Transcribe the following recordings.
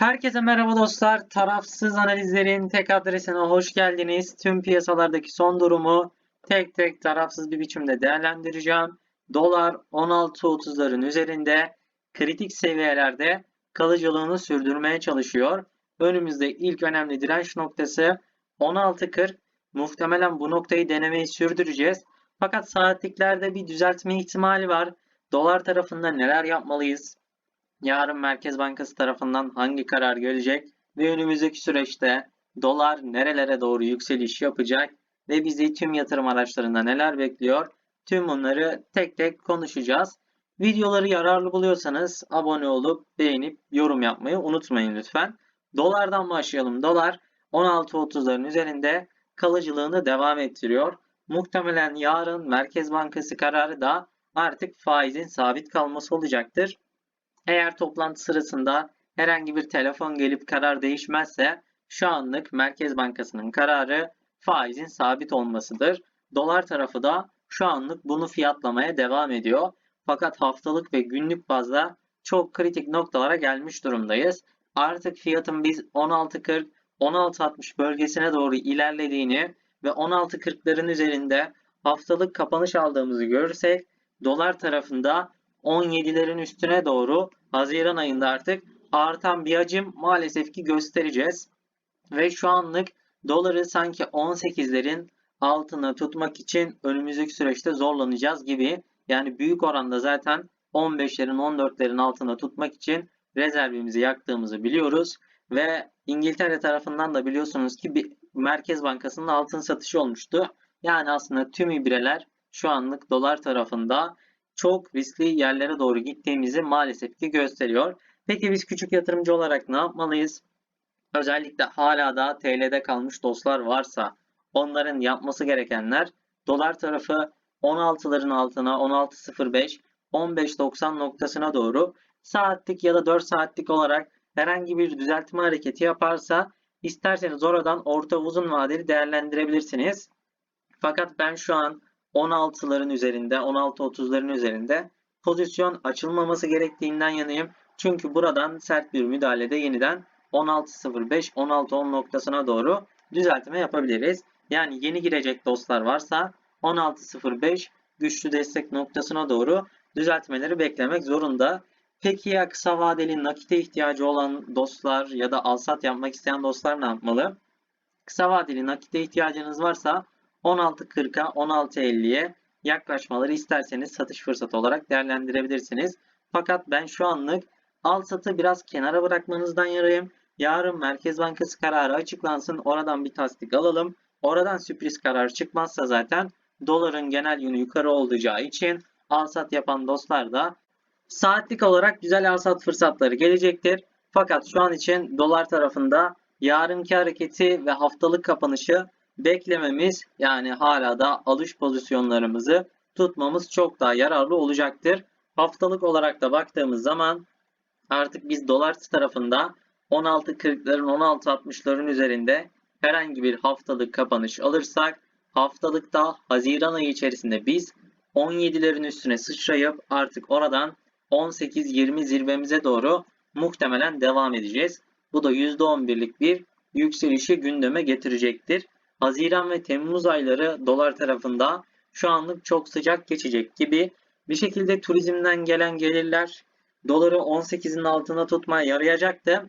Herkese merhaba dostlar. Tarafsız analizlerin tek adresine hoş geldiniz. Tüm piyasalardaki son durumu tek tek tarafsız bir biçimde değerlendireceğim. Dolar 16.30'ların üzerinde kritik seviyelerde kalıcılığını sürdürmeye çalışıyor. Önümüzde ilk önemli direnç noktası 16.40. Muhtemelen bu noktayı denemeyi sürdüreceğiz. Fakat saatliklerde bir düzeltme ihtimali var. Dolar tarafında neler yapmalıyız? Yarın Merkez Bankası tarafından hangi karar gelecek ve önümüzdeki süreçte dolar nerelere doğru yükseliş yapacak ve bizi tüm yatırım araçlarında neler bekliyor? Tüm bunları tek tek konuşacağız. Videoları yararlı buluyorsanız abone olup beğenip yorum yapmayı unutmayın lütfen. Dolardan başlayalım. Dolar 16.30'ların üzerinde kalıcılığını devam ettiriyor. Muhtemelen yarın Merkez Bankası kararı da artık faizin sabit kalması olacaktır. Eğer toplantı sırasında herhangi bir telefon gelip karar değişmezse şu anlık Merkez Bankası'nın kararı faizin sabit olmasıdır. Dolar tarafı da şu anlık bunu fiyatlamaya devam ediyor. Fakat haftalık ve günlük bazda çok kritik noktalara gelmiş durumdayız. Artık fiyatın biz 16.40 16.60 bölgesine doğru ilerlediğini ve 16.40'ların üzerinde haftalık kapanış aldığımızı görürsek dolar tarafında 17'lerin üstüne doğru Haziran ayında artık artan bir hacim maalesef ki göstereceğiz. Ve şu anlık doları sanki 18'lerin altına tutmak için önümüzdeki süreçte zorlanacağız gibi. Yani büyük oranda zaten 15'lerin 14'lerin altına tutmak için rezervimizi yaktığımızı biliyoruz. Ve İngiltere tarafından da biliyorsunuz ki bir Merkez Bankası'nın altın satışı olmuştu. Yani aslında tüm ibreler şu anlık dolar tarafında çok riskli yerlere doğru gittiğimizi maalesef ki gösteriyor. Peki biz küçük yatırımcı olarak ne yapmalıyız? Özellikle hala da TL'de kalmış dostlar varsa onların yapması gerekenler dolar tarafı 16'ların altına 16.05 15.90 noktasına doğru saatlik ya da 4 saatlik olarak herhangi bir düzeltme hareketi yaparsa isterseniz oradan orta uzun vadeli değerlendirebilirsiniz. Fakat ben şu an 16'ların üzerinde, 16-30'ların üzerinde pozisyon açılmaması gerektiğinden yanayım. Çünkü buradan sert bir müdahalede yeniden 16.05, 16.10 noktasına doğru düzeltme yapabiliriz. Yani yeni girecek dostlar varsa 16.05 güçlü destek noktasına doğru düzeltmeleri beklemek zorunda. Peki ya kısa vadeli nakite ihtiyacı olan dostlar ya da alsat yapmak isteyen dostlar ne yapmalı? Kısa vadeli nakite ihtiyacınız varsa 16.40'a 16.50'ye yaklaşmaları isterseniz satış fırsatı olarak değerlendirebilirsiniz. Fakat ben şu anlık al satı biraz kenara bırakmanızdan yarayım. Yarın Merkez Bankası kararı açıklansın. Oradan bir tasdik alalım. Oradan sürpriz karar çıkmazsa zaten doların genel yönü yukarı olacağı için al sat yapan dostlar da saatlik olarak güzel al sat fırsatları gelecektir. Fakat şu an için dolar tarafında yarınki hareketi ve haftalık kapanışı beklememiz yani hala da alış pozisyonlarımızı tutmamız çok daha yararlı olacaktır. Haftalık olarak da baktığımız zaman artık biz dolar tarafında 16.40'ların 16.60'ların üzerinde herhangi bir haftalık kapanış alırsak haftalıkta Haziran ayı içerisinde biz 17'lerin üstüne sıçrayıp artık oradan 18-20 zirvemize doğru muhtemelen devam edeceğiz. Bu da %11'lik bir yükselişi gündeme getirecektir. Haziran ve Temmuz ayları dolar tarafında şu anlık çok sıcak geçecek gibi bir şekilde turizmden gelen gelirler doları 18'in altına tutmaya yarayacaktı.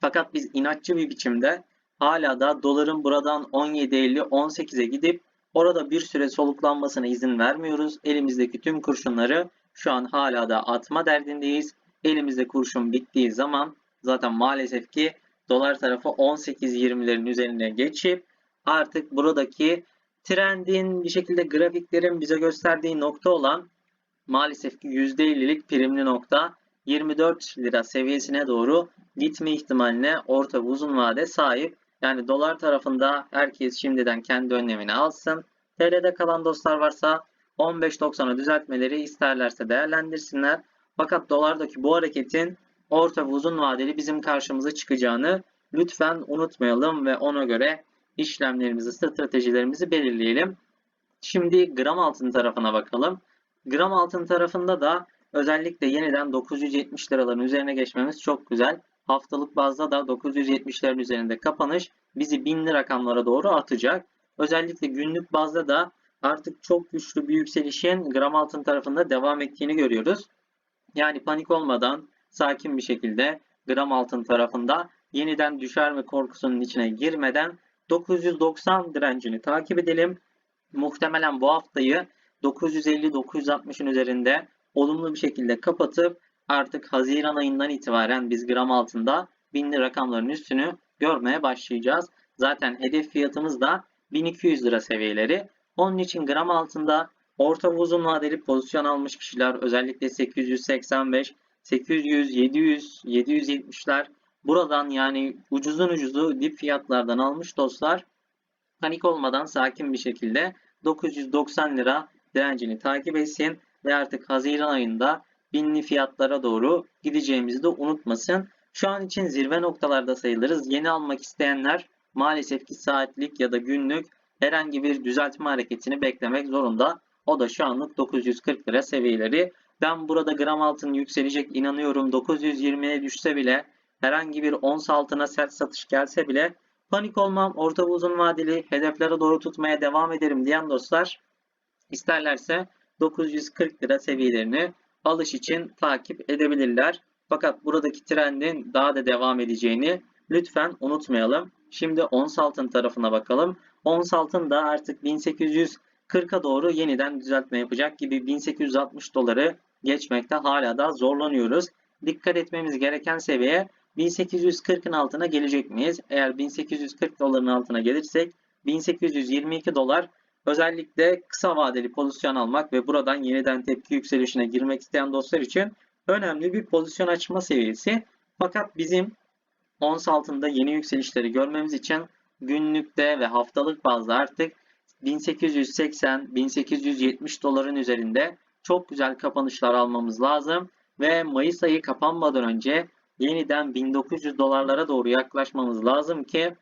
Fakat biz inatçı bir biçimde hala da doların buradan 17.50-18'e gidip orada bir süre soluklanmasına izin vermiyoruz. Elimizdeki tüm kurşunları şu an hala da atma derdindeyiz. Elimizde kurşun bittiği zaman zaten maalesef ki dolar tarafı 18-20'lerin üzerine geçip artık buradaki trendin bir şekilde grafiklerin bize gösterdiği nokta olan maalesef ki %50'lik primli nokta 24 lira seviyesine doğru gitme ihtimaline orta ve uzun vade sahip. Yani dolar tarafında herkes şimdiden kendi önlemini alsın. TL'de kalan dostlar varsa 15.90'a düzeltmeleri isterlerse değerlendirsinler. Fakat dolardaki bu hareketin orta ve uzun vadeli bizim karşımıza çıkacağını lütfen unutmayalım ve ona göre işlemlerimizi, stratejilerimizi belirleyelim. Şimdi gram altın tarafına bakalım. Gram altın tarafında da özellikle yeniden 970 liraların üzerine geçmemiz çok güzel. haftalık bazda da 970'lerin üzerinde kapanış bizi binli rakamlara doğru atacak. Özellikle günlük bazda da artık çok güçlü bir yükselişin gram altın tarafında devam ettiğini görüyoruz. Yani panik olmadan sakin bir şekilde gram altın tarafında yeniden düşer mi korkusunun içine girmeden 990 direncini takip edelim. Muhtemelen bu haftayı 950-960'ın üzerinde olumlu bir şekilde kapatıp artık Haziran ayından itibaren biz gram altında binli rakamların üstünü görmeye başlayacağız. Zaten hedef fiyatımız da 1200 lira seviyeleri. Onun için gram altında orta ve uzun vadeli pozisyon almış kişiler özellikle 885, 800, 700, 770'ler buradan yani ucuzun ucuzu dip fiyatlardan almış dostlar panik olmadan sakin bir şekilde 990 lira direncini takip etsin ve artık Haziran ayında binli fiyatlara doğru gideceğimizi de unutmasın. Şu an için zirve noktalarda sayılırız. Yeni almak isteyenler maalesef ki saatlik ya da günlük herhangi bir düzeltme hareketini beklemek zorunda. O da şu anlık 940 lira seviyeleri. Ben burada gram altın yükselecek inanıyorum. 920'ye düşse bile herhangi bir ons altına sert satış gelse bile panik olmam. Orta ve uzun vadeli hedeflere doğru tutmaya devam ederim diyen dostlar isterlerse 940 lira seviyelerini alış için takip edebilirler. Fakat buradaki trendin daha da devam edeceğini lütfen unutmayalım. Şimdi ons altın tarafına bakalım. Ons altın da artık 1840'a doğru yeniden düzeltme yapacak gibi 1860 doları geçmekte hala da zorlanıyoruz. Dikkat etmemiz gereken seviye 1840'ın altına gelecek miyiz? Eğer 1840 doların altına gelirsek 1822 dolar özellikle kısa vadeli pozisyon almak ve buradan yeniden tepki yükselişine girmek isteyen dostlar için önemli bir pozisyon açma seviyesi. Fakat bizim ons altında yeni yükselişleri görmemiz için günlükte ve haftalık bazda artık 1880-1870 doların üzerinde çok güzel kapanışlar almamız lazım ve Mayıs ayı kapanmadan önce yeniden 1900 dolarlara doğru yaklaşmamız lazım ki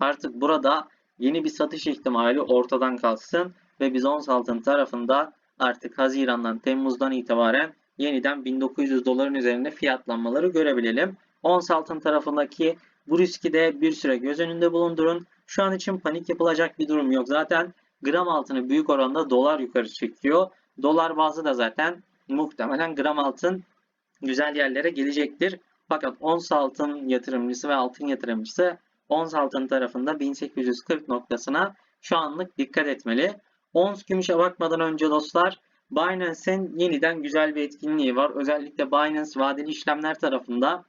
artık burada yeni bir satış ihtimali ortadan kalksın ve biz ons altın tarafında artık Haziran'dan Temmuz'dan itibaren yeniden 1900 doların üzerinde fiyatlanmaları görebilelim. Ons altın tarafındaki bu riski de bir süre göz önünde bulundurun. Şu an için panik yapılacak bir durum yok. Zaten gram altını büyük oranda dolar yukarı çekiyor. Dolar bazı da zaten muhtemelen gram altın güzel yerlere gelecektir. Fakat ons altın yatırımcısı ve altın yatırımcısı ons altın tarafında 1840 noktasına şu anlık dikkat etmeli. Ons gümüşe bakmadan önce dostlar Binance'in yeniden güzel bir etkinliği var. Özellikle Binance vadeli işlemler tarafında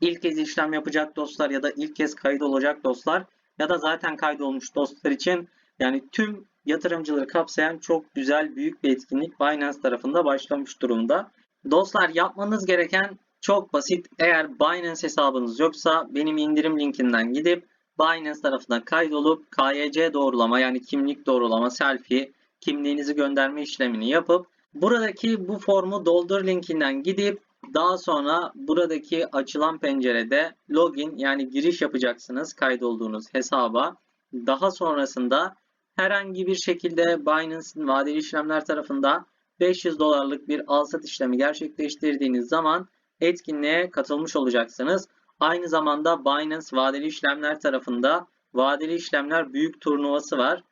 ilk kez işlem yapacak dostlar ya da ilk kez kayıt olacak dostlar ya da zaten kaydolmuş dostlar için yani tüm yatırımcıları kapsayan çok güzel büyük bir etkinlik Binance tarafında başlamış durumda. Dostlar yapmanız gereken çok basit. Eğer Binance hesabınız yoksa benim indirim linkinden gidip Binance tarafına kaydolup KYC doğrulama yani kimlik doğrulama selfie kimliğinizi gönderme işlemini yapıp buradaki bu formu doldur linkinden gidip daha sonra buradaki açılan pencerede login yani giriş yapacaksınız kaydolduğunuz hesaba. Daha sonrasında herhangi bir şekilde Binance'in vadeli işlemler tarafında 500 dolarlık bir al sat işlemi gerçekleştirdiğiniz zaman etkinliğe katılmış olacaksınız. Aynı zamanda Binance vadeli işlemler tarafında vadeli işlemler büyük turnuvası var.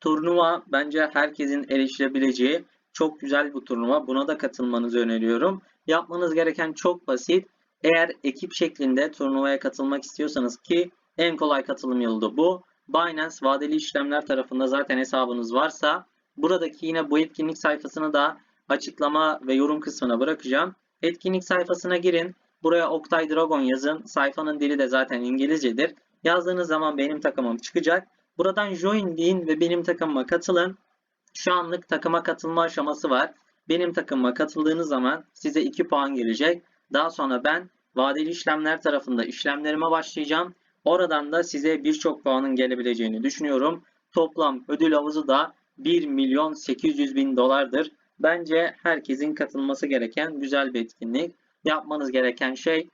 Turnuva bence herkesin erişilebileceği çok güzel bir turnuva. Buna da katılmanızı öneriyorum. Yapmanız gereken çok basit. Eğer ekip şeklinde turnuvaya katılmak istiyorsanız ki en kolay katılım yolu da bu. Binance vadeli işlemler tarafında zaten hesabınız varsa buradaki yine bu etkinlik sayfasını da açıklama ve yorum kısmına bırakacağım. Etkinlik sayfasına girin. Buraya Oktay Dragon yazın. Sayfanın dili de zaten İngilizcedir. Yazdığınız zaman benim takımım çıkacak. Buradan join deyin ve benim takımıma katılın. Şu anlık takıma katılma aşaması var. Benim takımıma katıldığınız zaman size 2 puan gelecek. Daha sonra ben vadeli işlemler tarafında işlemlerime başlayacağım. Oradan da size birçok puanın gelebileceğini düşünüyorum. Toplam ödül havuzu da 1 milyon 800 bin dolardır. Bence herkesin katılması gereken güzel bir etkinlik. Yapmanız gereken şey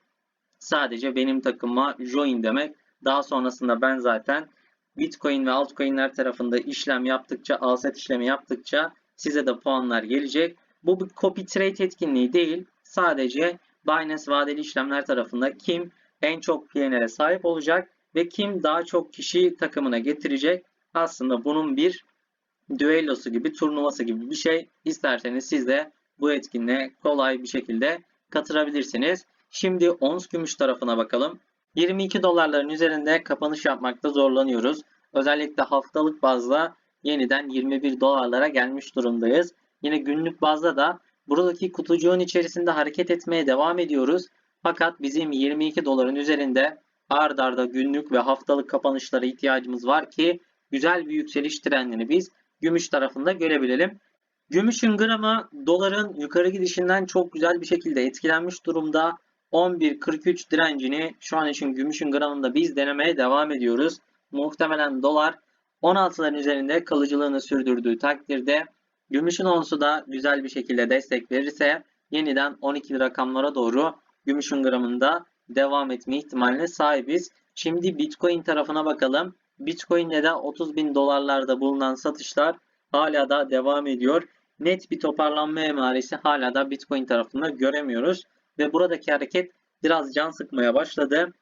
sadece benim takıma join demek. Daha sonrasında ben zaten Bitcoin ve altcoin'ler tarafında işlem yaptıkça, alset işlemi yaptıkça size de puanlar gelecek. Bu bir copy trade etkinliği değil. Sadece Binance vadeli işlemler tarafında kim en çok PNL'e sahip olacak ve kim daha çok kişi takımına getirecek. Aslında bunun bir düellosu gibi, turnuvası gibi bir şey. İsterseniz siz de bu etkinliğe kolay bir şekilde katılabilirsiniz. Şimdi ons gümüş tarafına bakalım. 22 dolarların üzerinde kapanış yapmakta zorlanıyoruz. Özellikle haftalık bazda yeniden 21 dolarlara gelmiş durumdayız. Yine günlük bazda da buradaki kutucuğun içerisinde hareket etmeye devam ediyoruz. Fakat bizim 22 doların üzerinde ard arda günlük ve haftalık kapanışlara ihtiyacımız var ki güzel bir yükseliş trendini biz gümüş tarafında görebilelim. Gümüşün gramı doların yukarı gidişinden çok güzel bir şekilde etkilenmiş durumda. 11.43 direncini şu an için gümüşün gramında biz denemeye devam ediyoruz. Muhtemelen dolar 16'ların üzerinde kalıcılığını sürdürdüğü takdirde gümüşün onsu da güzel bir şekilde destek verirse yeniden 12 rakamlara doğru gümüşün gramında devam etme ihtimaline sahibiz. Şimdi Bitcoin tarafına bakalım. Bitcoin'de de 30 bin dolarlarda bulunan satışlar hala da devam ediyor. Net bir toparlanma emaresi hala da Bitcoin tarafında göremiyoruz. Ve buradaki hareket biraz can sıkmaya başladı.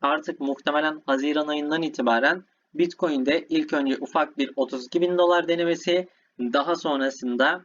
Artık muhtemelen Haziran ayından itibaren Bitcoin'de ilk önce ufak bir 32 bin dolar denemesi daha sonrasında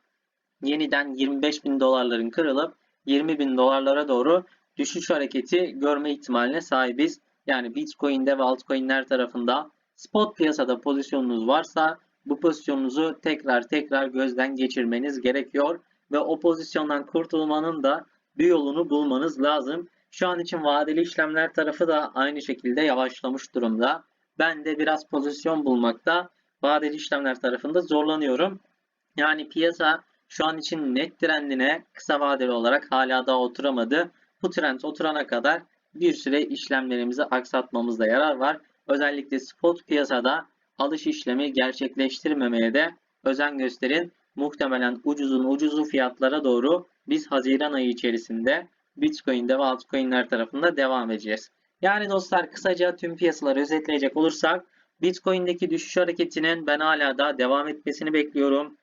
yeniden 25 bin dolarların kırılıp 20 bin dolarlara doğru düşüş hareketi görme ihtimaline sahibiz. Yani Bitcoin'de ve altcoin'ler tarafında spot piyasada pozisyonunuz varsa bu pozisyonunuzu tekrar tekrar gözden geçirmeniz gerekiyor ve o pozisyondan kurtulmanın da bir yolunu bulmanız lazım. Şu an için vadeli işlemler tarafı da aynı şekilde yavaşlamış durumda. Ben de biraz pozisyon bulmakta vadeli işlemler tarafında zorlanıyorum. Yani piyasa şu an için net trendine kısa vadeli olarak hala daha oturamadı. Bu trend oturana kadar bir süre işlemlerimizi aksatmamızda yarar var. Özellikle spot piyasada alış işlemi gerçekleştirmemeye de özen gösterin. Muhtemelen ucuzun ucuzu fiyatlara doğru biz Haziran ayı içerisinde Bitcoin'de ve altcoin'ler tarafında devam edeceğiz. Yani dostlar kısaca tüm piyasaları özetleyecek olursak Bitcoin'deki düşüş hareketinin ben hala da devam etmesini bekliyorum.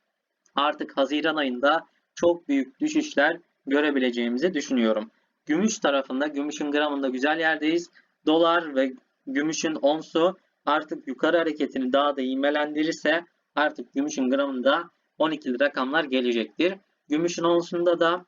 Artık Haziran ayında çok büyük düşüşler görebileceğimizi düşünüyorum. Gümüş tarafında, gümüşün gramında güzel yerdeyiz. Dolar ve gümüşün onsu artık yukarı hareketini daha da imelendirirse artık gümüşün gramında 12'li rakamlar gelecektir. Gümüşün onsunda da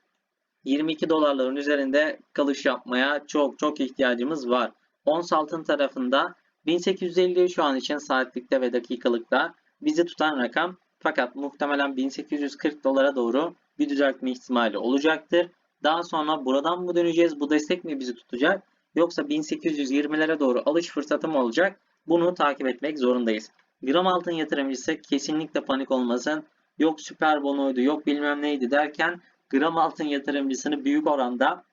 22 dolarların üzerinde kalış yapmaya çok çok ihtiyacımız var. Ons altın tarafında 1850 şu an için saatlikte ve dakikalıkta bizi tutan rakam fakat muhtemelen 1840 dolara doğru bir düzeltme ihtimali olacaktır. Daha sonra buradan mı döneceğiz? Bu destek mi bizi tutacak? Yoksa 1820'lere doğru alış fırsatı mı olacak? Bunu takip etmek zorundayız. Gram altın yatırımcısı kesinlikle panik olmasın. Yok süper bonoydu, yok bilmem neydi derken gram altın yatırımcısını büyük oranda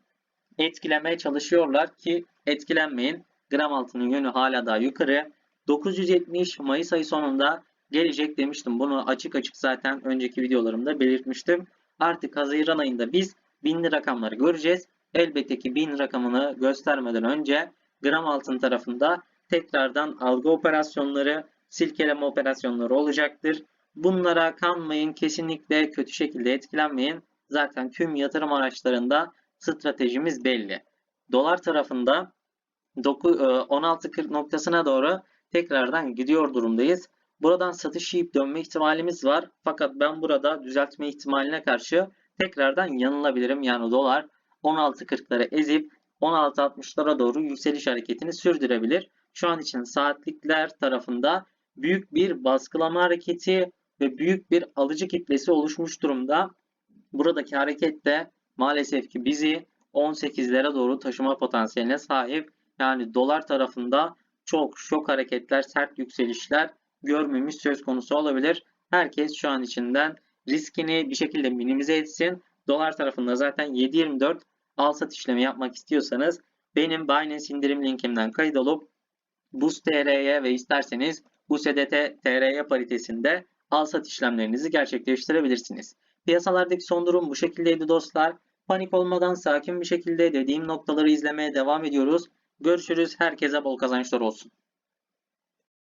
etkilemeye çalışıyorlar ki etkilenmeyin. Gram altının yönü hala daha yukarı. 970 Mayıs ayı sonunda gelecek demiştim. Bunu açık açık zaten önceki videolarımda belirtmiştim. Artık Haziran ayında biz binli rakamları göreceğiz. Elbette ki bin rakamını göstermeden önce gram altın tarafında tekrardan algı operasyonları, silkeleme operasyonları olacaktır. Bunlara kanmayın, kesinlikle kötü şekilde etkilenmeyin. Zaten tüm yatırım araçlarında stratejimiz belli. Dolar tarafında 16.40 noktasına doğru tekrardan gidiyor durumdayız. Buradan satış yiyip dönme ihtimalimiz var. Fakat ben burada düzeltme ihtimaline karşı tekrardan yanılabilirim. Yani dolar 16.40'ları ezip 16.60'lara doğru yükseliş hareketini sürdürebilir. Şu an için saatlikler tarafında büyük bir baskılama hareketi ve büyük bir alıcı kitlesi oluşmuş durumda. Buradaki hareket de maalesef ki bizi 18'lere doğru taşıma potansiyeline sahip. Yani dolar tarafında çok şok hareketler, sert yükselişler görmemiz söz konusu olabilir. Herkes şu an içinden riskini bir şekilde minimize etsin. Dolar tarafında zaten 7.24 al sat işlemi yapmak istiyorsanız benim Binance indirim linkimden kayıt olup ve isterseniz USDT paritesinde al sat işlemlerinizi gerçekleştirebilirsiniz. Piyasalardaki son durum bu şekildeydi dostlar. Panik olmadan sakin bir şekilde dediğim noktaları izlemeye devam ediyoruz. Görüşürüz. Herkese bol kazançlar olsun.